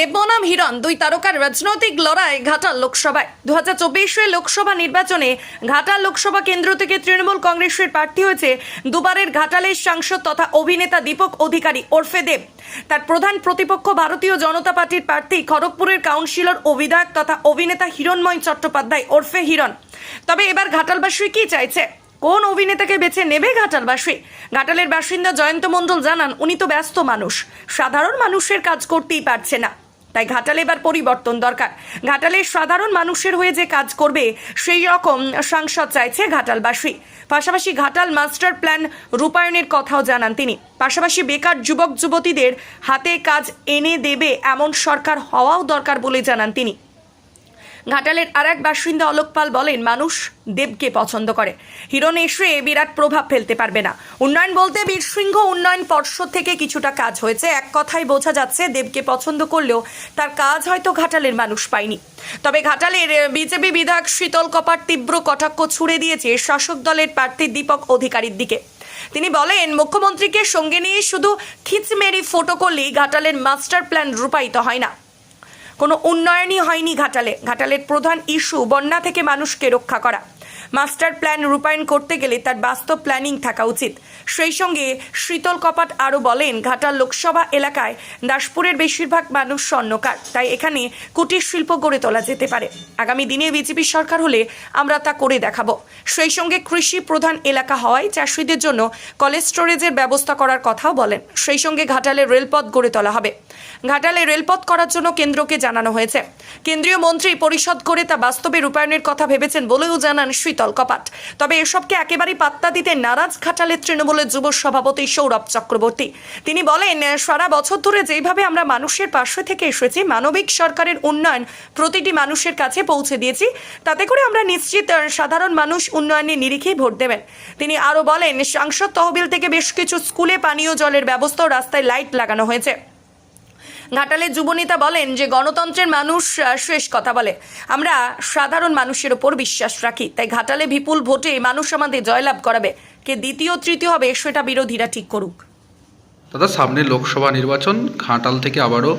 দেবনাম হিরণ, দুই তারকার রাজনৈতিক লড়াই ঘাটাল লোকসভায়। দু হাজার লোকসভা নির্বাচনে ঘাটাল লোকসভা কেন্দ্র থেকে তৃণমূল কংগ্রেসের প্রার্থী হয়েছে দুবারের ঘাটালের সাংসদ তথা অভিনেতা দীপক অধিকারী ওরফে দেব। তার প্রধান প্রতিপক্ষ ভারতীয় জনতা পার্টির প্রার্থী খড়গপুরের কাউন্সিলর ও বিধায়ক তথা অভিনেতা হিরণময় চট্টোপাধ্যায় ওরফে হিরণ। তবে এবার ঘাটালবাসী কি চাইছে? কোন অভিনেতাকে বেছে নেবে ঘাটালবাসী? ঘাটালের বাসিন্দা জয়ন্ত মণ্ডল জানান, উনি তো ব্যস্ত মানুষ। সাধারণ মানুষের কাজ করতেই পারছে না। তাই ঘাটালে এবার পরিবর্তন দরকার। ঘাটালে সাধারণ মানুষের হয়ে যে কাজ করবে, সেই রকম সাংসদ চাইছে ঘাটালবাসী। পাশাপাশি ঘাটাল মাস্টার প্ল্যান রূপায়ণের কথাও জানান তিনি। পাশাপাশি বেকার যুবক যুবতীদের হাতে কাজ এনে দেবে এমন সরকার হওয়াও দরকার বলে জানান তিনি। ঘাটালের আর এক বাসিন্দা অলোক পাল বলেন, মানুষ দেবকে পছন্দ করে। হিরণ এসে বিরাট প্রভাব ফেলতে পারবে না। উন্নয়ন বলতে বীরসিংহ উন্নয়ন পর্ষদ থেকে কিছুটা কাজ হয়েছে। এক কথাই বোঝা যাচ্ছে, দেবকে পছন্দ করলেও তার কাজ হয়তো ঘাটালের মানুষ পায়নি। তবে ঘাটালের বিজেপি বিধায়ক শীতল কপার তীব্র কটাক্ষ ছুড়ে দিয়েছে শাসক দলের প্রার্থী দীপক অধিকারীর দিকে। তিনি বলেন, মুখ্যমন্ত্রীকে সঙ্গে নিয়ে শুধু খিচমেরি ফটো করলেই ঘাটালের মাস্টার প্ল্যান রূপায়িত হয় না। কোনো উন্নয়নই হয়নি ঘাটালে। ঘাটালের প্রধান ইস্যু বন্যা থেকে মানুষকে রক্ষা করা। মাস্টার প্ল্যান রূপায়ণ করতে গেলে তার বাস্তব প্ল্যানিং থাকা উচিত। সেই সঙ্গে শীতল কপাট আরও বলেন, ঘাটাল লোকসভা এলাকায় দাসপুরের বেশিরভাগ মানুষ স্বর্ণকার, তাই এখানে কুটির শিল্প গড়ে তোলা যেতে পারে। আগামী দিনে বিজেপি সরকার হলে আমরা তা করে দেখাবো। সেই সঙ্গে কৃষি প্রধান এলাকা হওয়ায় চাষিদের জন্য কলেজ স্টোরেজের ব্যবস্থা করার কথাও বলেন। সেই সঙ্গে ঘাটালে রেলপথ গড়ে তোলা হবে। ঘাটালে রেলপথ করার জন্য কেন্দ্রকে জানানো হয়েছে। কেন্দ্রীয় মন্ত্রী পরিষদ করে তা বাস্তবে রূপায়ণের কথা ভেবেছেন বলেও জানান শীতল কপাট তবে এসবকে একেবারেই পাত্তা দিতে নারাজ ঘাটালের তৃণমূলের যুব সভাপতি সৌরভ চক্রবর্তী। তিনি বলেন, সারা বছর ধরে যেভাবে আমরা মানুষের পাশে থেকে এসেছি, মানবিক সরকারের উন্নয়ন প্রতিটি মানুষের কাছে পৌঁছে দিয়েছি, তাতে করে আমরা নিশ্চিত সাধারণ মানুষ উন্নয়নের নিরিখেই ভোট দেবেন। তিনি আরও বলেন, সাংসদ তহবিল থেকে বেশ কিছু স্কুলে পানীয় জলের ব্যবস্থা রাস্তায় লাইট লাগানো হয়েছে। ঘাটালের যুবনেতা বলেন যে গণতন্ত্রের মানুষ শেষ কথা বলে। আমরা সাধারণ মানুষের ওপর বিশ্বাস রাখি তাই ঘাটালে বিপুল ভোটে মানুষ আমাদের জয়লাভ করাবে। কে দ্বিতীয় তৃতীয় হবে সেটা বিরোধীরা ঠিক করুক। দাদা সামনে লোকসভা নির্বাচন ঘাটাল থেকে আবারও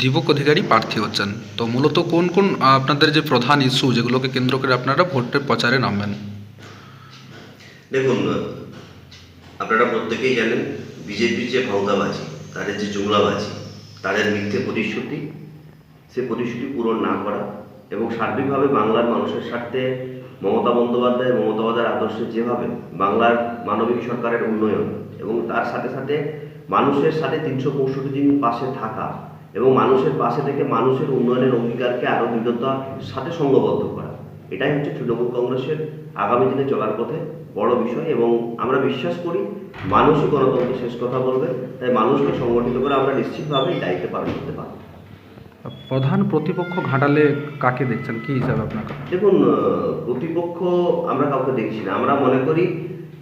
দীপক অধিকারী প্রার্থী হচ্ছেন। তো মূলত কোন কোন আপনাদের যে প্রধান ইস্যু যেগুলোকে কেন্দ্র করে আপনারা ভোটের প্রচারে নামবেন? দেখুন আপনারা প্রত্যেকেই জানেন বিজেপির যে ভাওতাবাজি তাদের যে জুমলাবাজি তাদের মিথ্যে প্রতিশ্রুতি, সে প্রতিশ্রুতি পূরণ না করা এবং সার্বিকভাবে বাংলার মানুষের স্বার্থে মমতা বন্দ্যোপাধ্যায়, মমতা বন্দ্যোপাধ্যায়ের আদর্শে যেভাবে বাংলার মানবিক সরকারের উন্নয়ন এবং তার সাথে সাথে মানুষের সাথে তিনশো পঁয়ষট্টি দিন পাশে থাকা এবং মানুষের পাশে থেকে মানুষের উন্নয়নের অঙ্গীকারকে আরও দৃঢ়তার সাথে সঙ্গবদ্ধ করা। এটাই হচ্ছে তৃণমূল কংগ্রেসের আগামী দিনে চলার পথে বড় বিষয় এবং আমরা বিশ্বাস করি মানুষই গণতন্ত্র শেষ কথা বলবে তাই মানুষকে সংগঠিত করে আমরা নিশ্চিতভাবে এই দায়িত্ব পালন করতে পারব। প্রধান প্রতিপক্ষ ঘাটালে কাকে দেখছেন? কি হিসাবে আপনার দেখুন প্রতিপক্ষ আমরা কাউকে দেখছি না। আমরা মনে করি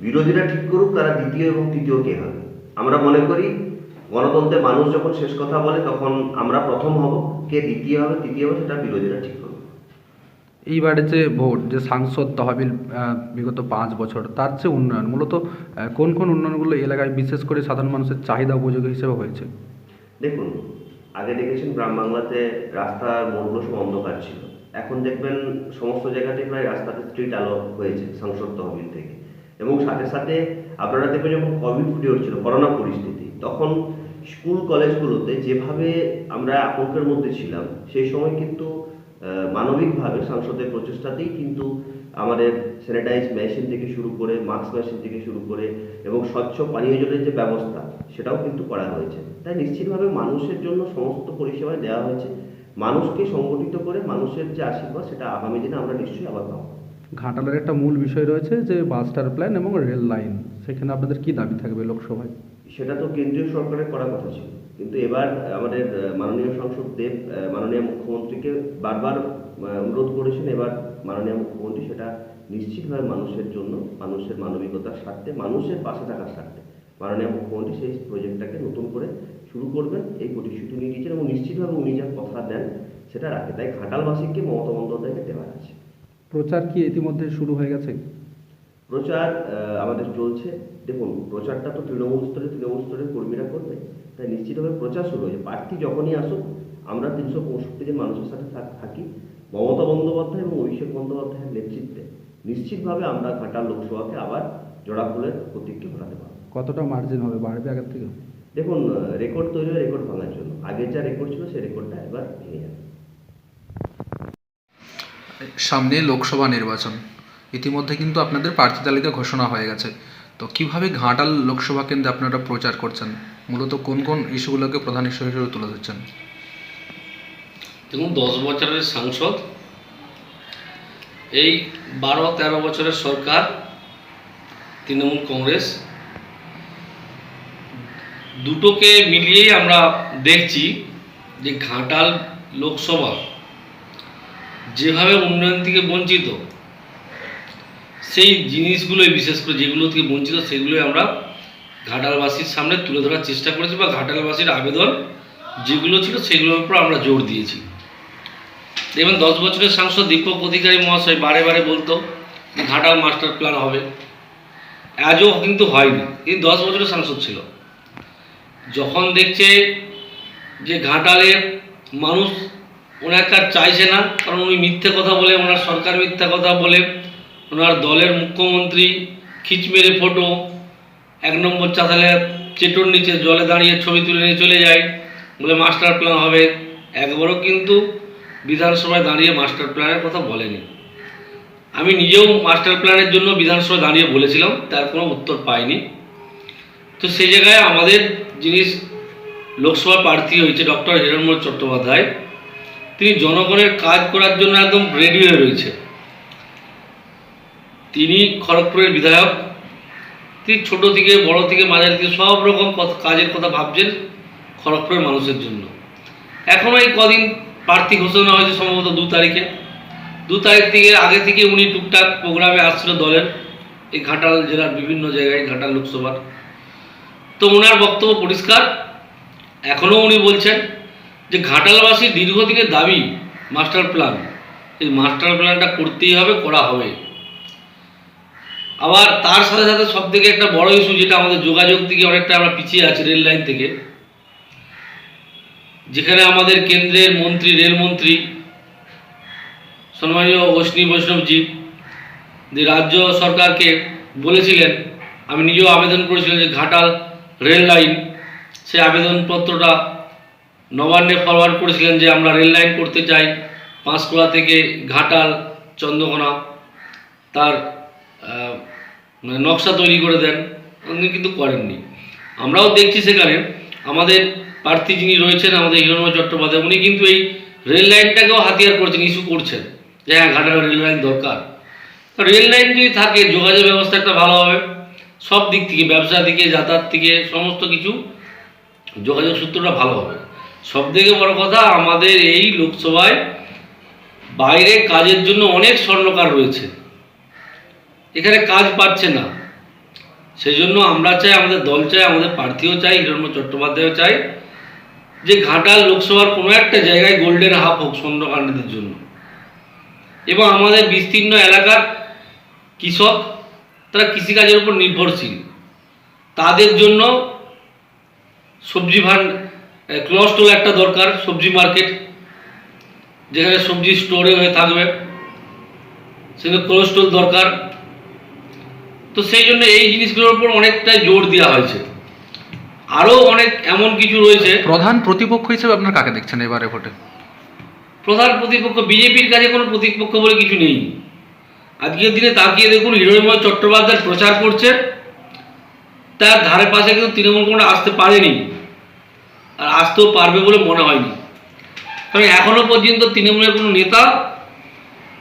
বিরোধীরা ঠিক করুক তারা দ্বিতীয় এবং তৃতীয় কে হবে। আমরা মনে করি গণতন্ত্রে মানুষ যখন শেষ কথা বলে তখন আমরা প্রথম হব কে দ্বিতীয় হবে তৃতীয় হবে সেটা বিরোধীরা ঠিক এইবারে যে ভোট, যে সাংসদ তহবিল বিগত পাঁচ বছর, তার যে উন্নয়ন, মূলত কোন কোন উন্নয়নগুলো এলাকায় বিশেষ করে সাধারণ মানুষের চাহিদা উপযোগী হিসেবে হয়েছে? দেখুন, আগে দেখেছেন গ্রাম বাংলাতে রাস্তার মোড়গুলো সব অন্ধকার ছিল। এখন দেখবেন সমস্ত জায়গাতে প্রায় রাস্তাতে স্ট্রিট আলো হয়েছে সংসদ তহবিল থেকে। এবং সাথে সাথে আপনারা দেখবেন যখন কোভিড পিরিয়ড ছিল করোনা পরিস্থিতি, তখন স্কুল, কলেজগুলোতে যেভাবে আমরা আতঙ্কের মধ্যে ছিলাম, সেই সময় কিন্তু মানবিকভাবে সাংসদের প্রচেষ্টাতেই কিন্তু আমাদের স্যানিটাইজ মেশিন থেকে শুরু করে মাস্ক মেশিন থেকে শুরু করে এবং স্বচ্ছ পানীয় জলের যে ব্যবস্থা সেটাও কিন্তু করা হয়েছে। তাই নিশ্চিতভাবে মানুষের জন্য সমস্ত পরিষেবা দেওয়া হয়েছে। মানুষকে সংগঠিত করে মানুষের যে আশীর্বাদ সেটা আগামী দিনে আমরা নিশ্চয়ই আবার পাবো। ঘাটালের একটা মূল বিষয় রয়েছে যে মাস্টার প্ল্যান এবং রেল লাইন সেখানে আপনাদের কি দাবি থাকবে লোকসভায়? সেটা তো কেন্দ্রীয় সরকারের করার কথা ছিল। কিন্তু এবার আমাদের মাননীয় সংসদ দেব মাননীয় মুখ্যমন্ত্রীকে বারবার অনুরোধ করেছেন এবার মাননীয় মুখ্যমন্ত্রী সেটা নিশ্চিতভাবে মানুষের জন্য, মানুষের মানবিকতার স্বার্থে, মানুষের পাশে থাকার স্বার্থে। মাননীয় মুখ্যমন্ত্রী সেই প্রজেক্টটাকে নতুন করে শুরু করবেন, এই প্রতিশ্রুতি নিয়ে দিয়েছেন এবং নিশ্চিতভাবে উনি যা কথা দেন সেটা রাখে। তাই ঘাটালবাসীকে মমতা বন্দ্যোপাধ্যায়কে দেওয়া আছে। প্রচার কি ইতিমধ্যে শুরু হয়ে গেছে? প্রচার আমাদের চলছে। দেখুন প্রচারটা তো তৃণমূল স্তরে তৃণমূল স্তরের কর্মীরা করবে। তাই নিশ্চিতভাবে প্রচার শুরু হয়েছে প্রার্থী যখনই আসুক আমরা তিনশো পঁয়ষট্টি জন মানুষের সাথে থাক- থাকি। মমতা বন্দ্যোপাধ্যায় এবং অভিষেক বন্দ্যোপাধ্যায়ের নেতৃত্বে। নিশ্চিতভাবে আমরা ঘাটাল লোকসভাকে আবার জোড়া ফুলের প্রতীককে ঘটাতে পারব। কতটা মার্জিন হবে? বাড়বে আগের থেকে? দেখুন রেকর্ড তৈরি হয় রেকর্ড ভাঙার জন্য। আগের যা রেকর্ড ছিল সেই রেকর্ডটা এবার ভেঙে যাবে। সামনে লোকসভা নির্বাচন। ইতিমধ্যে কিন্তু আপনাদের প্রার্থী তালিকা ঘোষণা হয়ে গেছে। তো কীভাবে ঘাটাল লোকসভা কেন্দ্রে আপনারা প্রচার করছেন? মূলত কোন কোন ইস্যুগুলোকে প্রধান ইস্যু হিসেবে তুলে ধরছেন? দেখুন, দশ বছরের সাংসদ, এই বারো, তেরো বছরের সরকার, তৃণমূল কংগ্রেস, দুটোকে মিলিয়েই আমরা দেখছি যে ঘাটাল লোকসভা যেভাবে উন্নয়ন থেকে বঞ্চিত সেই জিনিসগুলোই, বিশেষ করে যেগুলো থেকে বঞ্চিত, সেগুলোই আমরা ঘাটালবাসীর সামনে তুলে ধরার চেষ্টা করেছি বা ঘাটালবাসীর আবেদন যেগুলো ছিল সেগুলোর উপর আমরা জোর দিয়েছি। দেখবেন দশ বছরের সাংসদ, দীপক অধিকারী মহাশয় বারে বারে বলতো ঘাটাল মাস্টার প্ল্যান হবে। আজও কিন্তু হয়নি। এই দশ বছরের সাংসদ ছিল। যখন দেখছে যে ঘাটালে মানুষ ওনাকে আর চাইছে না, কারণ উনি মিথ্যে কথা বলে, ওনার সরকার মিথ্যা কথা বলে ওনার দলের মুখ্যমন্ত্রী, খিচ মেরে ফটো, এক নম্বর চাতালে চেটোর নিচে জলে দাঁড়িয়ে ছবি তুলে নিয়ে চলে যায়। বলে মাস্টার প্ল্যান হবে। একবারও কিন্তু বিধানসভায় দাঁড়িয়ে মাস্টার প্ল্যানের কথা বলেনি। আমি নিজেও মাস্টার প্ল্যানের জন্য বিধানসভায় দাঁড়িয়ে বলেছিলাম, তার কোনো উত্তর পাইনি। তো সেই জায়গায় আমাদের যিনি লোকসভা প্রার্থী হয়েছে, ডক্টর হিরণময় চট্টোপাধ্যায়, তিনি জনগণের কাজ করার জন্য একদম রেডি হয়ে রয়েছে। তিনি খড়গপুরের বিধায়ক। তিনি ছোট থেকে, বড় থেকে, মাঝারি থেকে সব রকম কাজের কথা ভাবছেন খড়গপুরের মানুষের জন্য। এখনও এই কদিন প্রার্থী ঘোষণা হয়েছে সম্ভবত দু তারিখে। দু তারিখ থেকে, আগে থেকে উনি টুকটাক প্রোগ্রামে আসছিল দলের, এই ঘাটাল জেলার বিভিন্ন জায়গায়, ঘাটাল লোকসভার। তো ওনার বক্তব্য পরিষ্কার। এখনও উনি বলছেন যে ঘাটালবাসীর দীর্ঘদিনের দাবি, মাস্টার প্ল্যান। এই মাস্টার প্ল্যানটা করতেই হবে, করা হবে। আবার তার সাথে সাথে সব থেকে একটা বড় ইস্যু যেটা আমাদের যোগাযোগ থেকে অনেকটা আমরা পিছিয়ে আছি রেল লাইন থেকে, যেখানে আমাদের কেন্দ্রের মন্ত্রী রেলমন্ত্রী সম্মানীয় অশ্বিনী বৈষ্ণবজি, যে রাজ্য সরকারকে বলেছিলেন, আমি নিজেও আবেদন করেছিলাম যে ঘাটাল রেল লাইন, সেই আবেদনপত্রটা নবান্নে ফরওয়ার্ড করেছিলেন যে আমরা রেল লাইন করতে চাই, পাঁশকুড়া থেকে ঘাটাল, চন্দ্রকোনা, তার মানে নকশা তৈরি করে দেন, উনি কিন্তু করেননি। আমরাও দেখছি সেখানে, আমাদের প্রার্থী যিনি রয়েছেন, আমাদের হিরণময় চট্টোপাধ্যায়, উনি কিন্তু এই রেল লাইনটাকেও হাতিয়ার করছেন, ইস্যু করছেন। যে হ্যাঁ ঘাটাল রেল লাইন দরকার। রেল লাইন যদি থাকে, যোগাযোগ ব্যবস্থা একটা ভালো হবে। সব দিক থেকে, ব্যবসা থেকে যাতায়াত থেকে সমস্ত কিছু, যোগাযোগ সূত্রটা ভালো হবে। সব থেকে বড় কথা, আমাদের এই লোকসভায় বাইরে কাজের জন্য অনেক স্বর্ণকার রয়েছে। এখানে কাজ পাচ্ছে না। সেই জন্য আমরা চাই, আমাদের দল চাই, আমাদের প্রার্থীও চাই হিরণ্য চট্টোপাধ্যায়ও চাই, যে ঘাটাল লোকসভার কোনো একটা জায়গায় গোল্ডেন হাফ হোক স্বর্ণকাণ্ডীদের জন্য। এবং আমাদের বিস্তীর্ণ এলাকার কৃষক, তারা কৃষিকাজের উপর নির্ভরশীল। তাদের জন্য সবজি ভান ক্লস স্টোর একটা দরকার, সবজি মার্কেট, যেখানে সবজি স্টোরে হয়ে থাকবে। সেখানে ক্লোজ স্টোর দরকার। তো সেই জন্য এই জিনিসগুলোর উপর অনেকটাই জোর দেওয়া হয়েছে। আরও অনেক এমন কিছু রয়েছে। প্রধান প্রতিপক্ষ হিসেবে আপনার কাকে দেখছেন এবারে ভোটে? প্রধান প্রতিপক্ষ বিজেপির কাছে কোনো প্রতিপক্ষ বলে কিছু নেই। আজকের দিনে তাকিয়ে দেখুন হিরণময় চট্টোপাধ্যায় প্রচার করছে। তার ধারে পাশে কিন্তু তৃণমূল কোনো আসতে পারেনি। আর আসতেও পারবে বলে মনে হয়নি। কারণ এখনও পর্যন্ত তৃণমূলের কোনো নেতা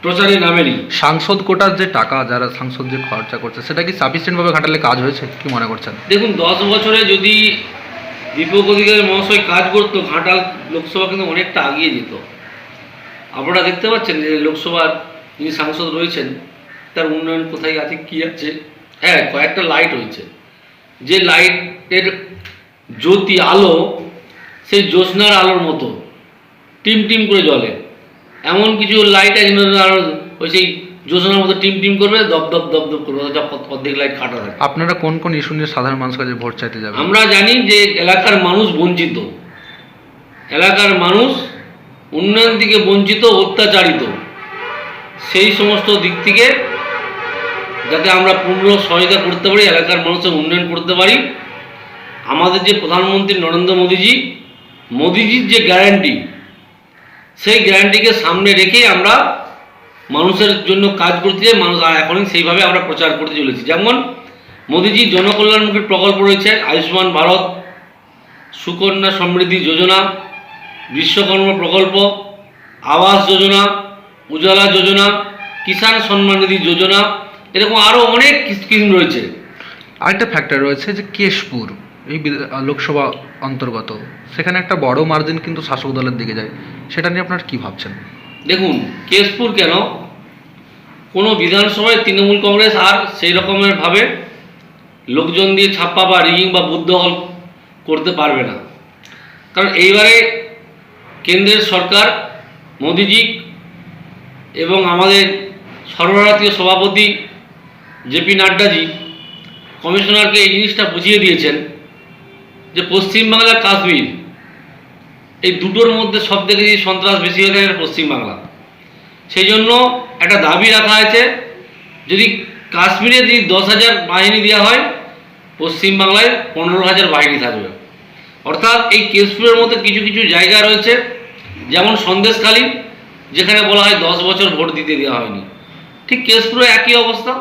প্রচারে নামেনি। সাংসদ কোটার যে টাকা যারা সাংসদ যে খরচা করছে সেটা কি সাফিসিয়েন্টভাবে ঘাটালে কাজ হয়েছে? কি মনে করছেন? দেখুন দশ বছরে যদি দীপক অধিকারী মহাশয় কাজ করতো ঘাটাল লোকসভা কিন্তু অনেকটা আগিয়ে যেত। আপনারা দেখতে পাচ্ছেন যে লোকসভার যিনি সাংসদ রয়েছেন তার উন্নয়ন কোথায় আছে কি আছে? হ্যাঁ কয়েকটা লাইট হয়েছে। যে লাইটের জ্যোতি আলো সেই জ্যোৎস্নার আলোর মতো টিম টিম করে জ্বলে। এমন কিছু লাইট আছে আরও ওই সেই যোজনার মতো টিম টিম করবে দপ দপ দপ দপ করবে অর্ধেক লাইট খাটা থাকে। আপনারা কোন কোন ইস্যু নিয়ে সাধারণ মানুষ কাছে ভোট চাইতে যাবেন? আমরা জানি যে এলাকার মানুষ বঞ্চিত। এলাকার মানুষ উন্নয়ন দিকে বঞ্চিত অত্যাচারিত। সেই সমস্ত দিক থেকে যাতে আমরা পূর্ণ সহায়তা করতে পারি এলাকার মানুষের উন্নয়ন করতে পারি। আমাদের যে প্রধানমন্ত্রী নরেন্দ্র মোদীজি মোদীজির যে গ্যারান্টি সেই গ্যারান্টিকে সামনে রেখেই আমরা মানুষের জন্য কাজ করতে চাই, মানুষ আর এখনই সেইভাবে আমরা প্রচার করতে চলেছি। যেমন মোদীজি জনকল্যাণমুখী প্রকল্প রয়েছে আয়ুষ্মান ভারত, সুকন্যা সমৃদ্ধি যোজনা, বিশ্বকর্ম প্রকল্প, আবাস যোজনা, উজালা যোজনা, কিষাণ সম্মান নিধি যোজনা, এরকম আরও অনেক স্কিম রয়েছে। আরেকটা ফ্যাক্টর রয়েছে যে কেশপুর। এই লোকসভা অন্তর্গত। সেখানে একটা বড় মার্জিন কিন্তু শাসক দলের দিকে যায়। সেটা নিয়ে আপনার কি ভাবছেন? দেখুন, কেশপুর কেন? কোনো বিধানসভায় তৃণমূল কংগ্রেস আর সেই রকমের ভাবে লোকজন দিয়ে ছাপ্পা বা রিগিং বা বুদ্ধহল করতে পারবে না। কারণ এইবারে কেন্দ্রের সরকার মোদিজি এবং আমাদের সর্বভারতীয় সভাপতি জেপি নাড্ডাজি কমিশনারকে এই জিনিসটা বুঝিয়ে দিয়েছেন। যে পশ্চিমবাংলার কাশ্মীর, এই দুটোর মধ্যে সব থেকে যে সন্ত্রাস বেশি হয়ে থাকে পশ্চিমবাংলা। সেই জন্য একটা দাবি রাখা আছে যদি কাশ্মীরে যদি দশ হাজার বাহিনী দেওয়া হয়, পশ্চিমবাংলায় পনেরো হাজার বাহিনী থাকবে। অর্থাৎ এই কেশপুরের মতো কিছু কিছু জায়গা রয়েছে, যেমন সন্দেশখালী, যেখানে বলা হয় দশ বছর ভোট দিতে দেওয়া হয়নি। ঠিক কেশপুরে একই অবস্থা।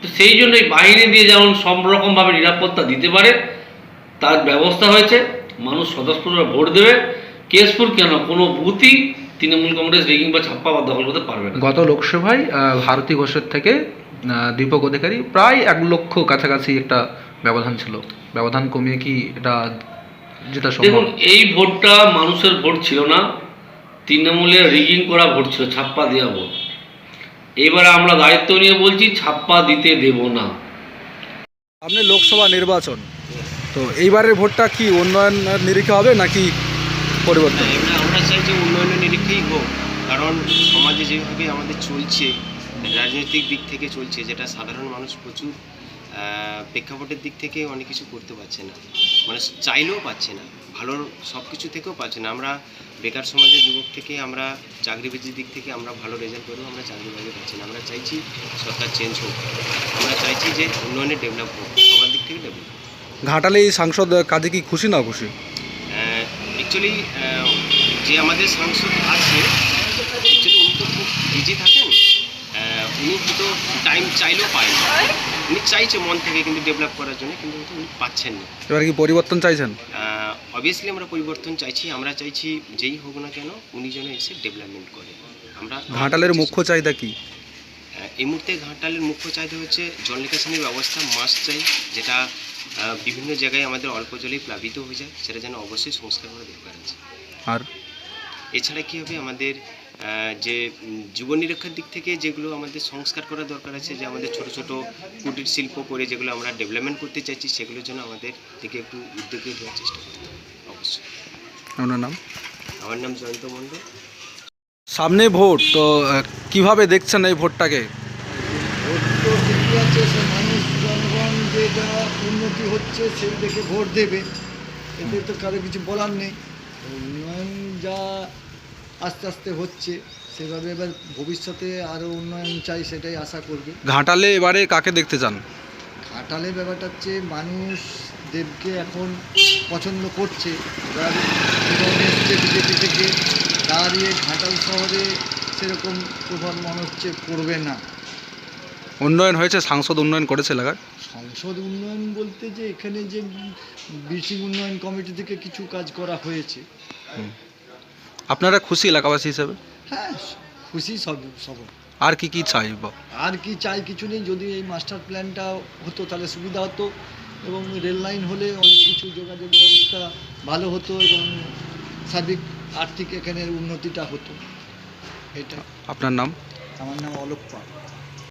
তো সেই জন্য এই বাহিনী দিয়ে যেমন সব রকমভাবে নিরাপত্তা দিতে পারে তার ব্যবস্থা হয়েছে। মানুষ স্বতঃস্ফূর্ত ভোট দেবে। কেশপুর কেন? কোনো বুথই তৃণমূল কংগ্রেস রিগিং বা ছাপ্পা বা দখল করতে পারবে না। গত লোকসভায় ভারতী ঘোষের থেকে দীপক অধিকারী প্রায় এক লক্ষ কাছাকাছি একটা ব্যবধান ছিল। ব্যবধান কমিয়ে কি এটা যেটা সম্ভব? দেখুন এই ভোটটা মানুষের ভোট ছিল না। তৃণমূলের রিগিং করা ভোট ছিল ছাপ্পা দেওয়া ভোট। এবারে আমরা দায়িত্ব নিয়ে বলছি ছাপ্পা দিতে দেব না। সামনে লোকসভা নির্বাচন। তো এইবারের ভোটটা কি উন্নয়ন নিরীক্ষা হবে নাকি পরিবর্তন? আমরা চাই যে উন্নয়নের নিরীক্ষেই হোক। কারণ সমাজে যেভাবে আমাদের চলছে, রাজনৈতিক দিক থেকে চলছে, যেটা সাধারণ মানুষ প্রচুর প্রেক্ষাপটের দিক থেকে অনেক কিছু করতে পারছে না। মানে চাইলেও পাচ্ছে না। ভালো সব কিছু থেকেও পাচ্ছে না। আমরা বেকার সমাজের যুবক থেকে আমরা চাকরি বাজির দিক থেকে আমরা ভালো রেজাল্ট করেও আমরা চাকরি বাজি পাচ্ছি না। আমরা চাইছি সরকার চেঞ্জ হোক। আমরা চাইছি যে উন্নয়নে ডেভেলপ হোক। সবার দিক থেকে ডেভেলপ ঘাটালে এই সাংসদ কাজে কি খুশি না খুশি? অ্যাকচুয়ালি যে আমাদের সাংসদ আছে অ্যাকচুয়ালি উনি তো খুব বিজি থাকেন। উনি হয়তো টাইম চাইলেও পায় না। উনি চাইছে মন থেকে কিন্তু ডেভেলপ করার জন্য কিন্তু উনি পাচ্ছেন না। এবার কি পরিবর্তন চাইছেন? অবভিয়াসলি আমরা পরিবর্তন চাইছি আমরা চাইছি যেই হোক না কেন উনি যেন এসে ডেভেলপমেন্ট করে। আমরা ঘাটালের মুখ্য চাহিদা কি? এই মুহূর্তে ঘাটালের মুখ্য চাহিদা হচ্ছে জল নিকাশনের ব্যবস্থা মাস চাই যেটা বিভিন্ন জায়গায় আমাদের অল্প জলেই প্লাবিত হয়ে যায় সেটা যেন অবশ্যই সংস্কার করা দরকার আছে। আর? এছাড়া কী হবে আমাদের যে উম, জীবন নিরক্ষার দিক থেকে যেগুলো আমাদের সংস্কার করা দরকার আছে যে আমাদের ছোট ছোট কুটির শিল্প করে যেগুলো আমরা ডেভেলপমেন্ট করতে চাইছি সেগুলোর জন্য আমাদের থেকে একটু উদ্যোগী দেওয়ার চেষ্টা করতে হবে অবশ্যই। আপনার নাম? আমার নাম জয়ন্ত মণ্ডল। সামনে ভোট তো কীভাবে দেখছেন এই ভোটটাকে? ভোট তো ঠিকই আছে মানুষ উন্নতি হচ্ছে সেই দেখে ভোট দেবে। এতে তো কারও কিছু বলার নেই। উন্নয়ন যা আস্তে আস্তে হচ্ছে সেভাবে এবার ভবিষ্যতে আরও উন্নয়ন চাই সেটাই আশা করবে। ঘাটালে এবারে কাকে দেখতে চান? ঘাটালে ব্যাপারটা হচ্ছে মানুষ দেবকে এখন পছন্দ করছে। এসছে বিজেপি থেকে দাঁড়িয়ে ঘাটাল শহরে সেরকম প্রভাব মনে হচ্ছে করবে না। উন্নয়ন হয়েছে সাংসদ উন্নয়ন করেছে এলাকার সংসদ উন্নয়ন বলতে যে এখানে যে বিসি উন্নয়ন কমিটি থেকে কিছু কাজ করা হয়েছে। আপনারা খুশি এলাকাবাসী হিসেবে? হ্যাঁ খুশি সব সব। আর কি কি চাই বা? আর কি চাই কিছু নেই যদি এই মাস্টার প্ল্যানটা হতো তাহলে সুবিধা হতো এবং রেল লাইন হলে অনেক কিছু যোগাযোগ ব্যবস্থা ভালো হতো এবং সার্বিক আর্থিক এখানের উন্নতিটা হতো। এটা আপনার নাম? আমার নাম অলোক পাল।